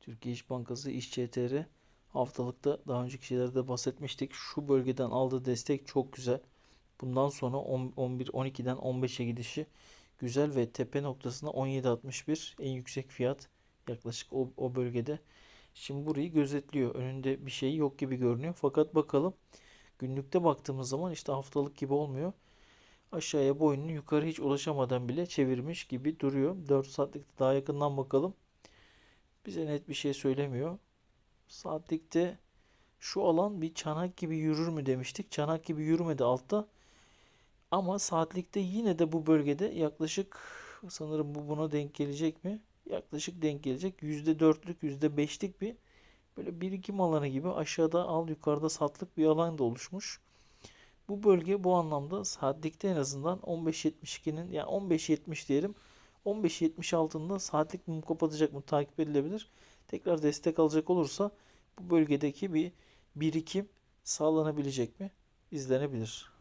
Türkiye İş Bankası İş haftalıkta daha önceki şeylerde bahsetmiştik. Şu bölgeden aldığı destek çok güzel. Bundan sonra 10 11 12'den 15'e gidişi güzel ve tepe noktasında 17.61 en yüksek fiyat yaklaşık o, o bölgede. Şimdi burayı gözetliyor. Önünde bir şey yok gibi görünüyor. Fakat bakalım günlükte baktığımız zaman işte haftalık gibi olmuyor. Aşağıya boynunu yukarı hiç ulaşamadan bile çevirmiş gibi duruyor. 4 saatlikte daha yakından bakalım. Bize net bir şey söylemiyor. Saatlikte şu alan bir çanak gibi yürür mü demiştik. Çanak gibi yürümedi altta. Ama saatlikte yine de bu bölgede yaklaşık sanırım bu buna denk gelecek mi? Yaklaşık denk gelecek. %4'lük %5'lik bir böyle birikim alanı gibi aşağıda al yukarıda satlık bir alan da oluşmuş. Bu bölge bu anlamda saatlikte en azından 15.72'nin yani 15.70 diyelim 15.70 altında saatlik mum kapatacak mı takip edilebilir. Tekrar destek alacak olursa bu bölgedeki bir birikim sağlanabilecek mi? İzlenebilir.